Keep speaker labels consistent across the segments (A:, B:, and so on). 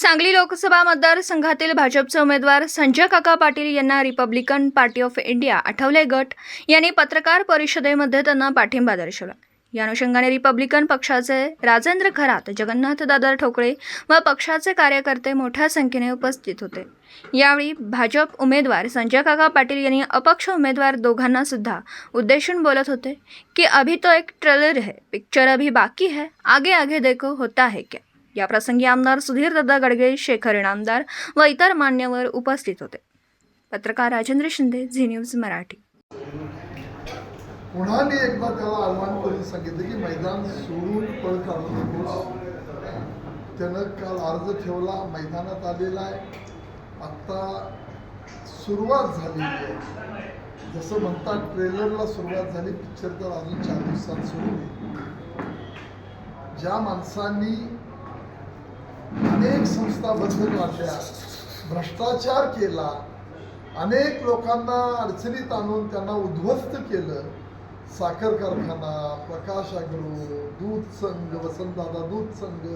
A: सांगली लोकसभा मतदारसंघातील भाजपचे उमेदवार संजय काका पाटील यांना Republican Party of India Athawale गट यांनी पत्रकार परिषदेमध्ये त्यांना पाठिंबा दर्शवला. या अनुषंगाने रिपब्लिकन पक्षाचे राजेंद्र खरात जगन्नाथ दादर ठोकळे व पक्षाचे कार्यकर्ते मोठ्या संख्येने उपस्थित होते. यावेळी भाजप उमेदवार संजय काका पाटील यांनी अपक्ष उमेदवार दोघांना सुद्धा उद्देशून बोलत होते की अभी तो एक ट्रेलर है पिक्चर अभी बाकी है आगे आगे देखो होता है क्या? याप्रसंगी आमदार सुधीर दत्ता गडगे शेखर इनामदार व इतर मान्यवर उपस्थित होते. पत्रकार राजेंद्र शिंदे झी न्यूज मराठी.
B: पुन्हा मी एकदा त्याला आव्हान करून सांगितलं की मैदान सोडून पळ काढू नकोस? त्यानं काल अर्ज ठेवला मैदानात आलेला आहे. आत्ता सुरुवात झालेली आहे. जसं म्हणतात ट्रेलरला सुरुवात झाली पिक्चर तर अजून चार दिवसात सुरू होईल. ज्या माणसांनी अनेक संस्था बंद काढल्या भ्रष्टाचार केला. अनेक लोकांना अडचणीत आणून त्यांना उद्ध्वस्त केलं. साखर कारखाना प्रकाश अग्रो दूध संघ वसंतदादा दूध संघ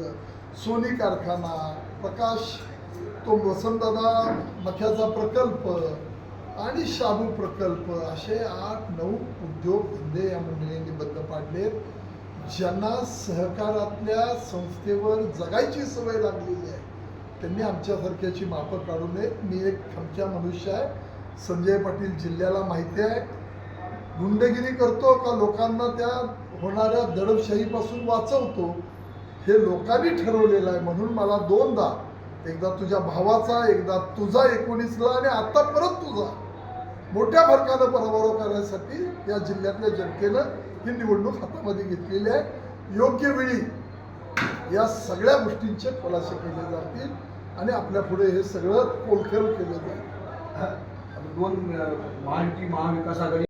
B: सोनी कारखाना प्रकाश तो वसंतदादा मख्याचा प्रकल्प आणि शाबू प्रकल्प असे आठ नऊ उद्योग धंदे या मंडळींनी बंद पाडलेत. ज्यांना सहकारातल्या संस्थेवर जगायची सवय लागलेली आहे त्यांनी आमच्यासारख्याची मापं काढू नयेत मी एक खमक्या मनुष्य आहे. संजय पाटील जिल्ह्याला माहिती आहे. गुंडगिरी करतो का लोकांना त्या होणाऱ्या दडपशाहीपासून वाचवतो हे लोकांनी ठरवलेलं आहे. म्हणून मला दोनदा एकदा तुझ्या भावाचा एकदा तुझा एकोणीसला आणि आता परत तुझा. मोठ्या फरकानं पराभव करण्यासाठी या जिल्ह्यातल्या जनतेनं ही निवडणूक हातामध्ये घेतलेली आहे. योग्य वेळी या सगळ्या गोष्टींचे खुलासे केले जातील आणि आपल्या पुढे हे सगळं कोलखेल केलं जाईल.
C: दोन महायुती महाविकास आघाडी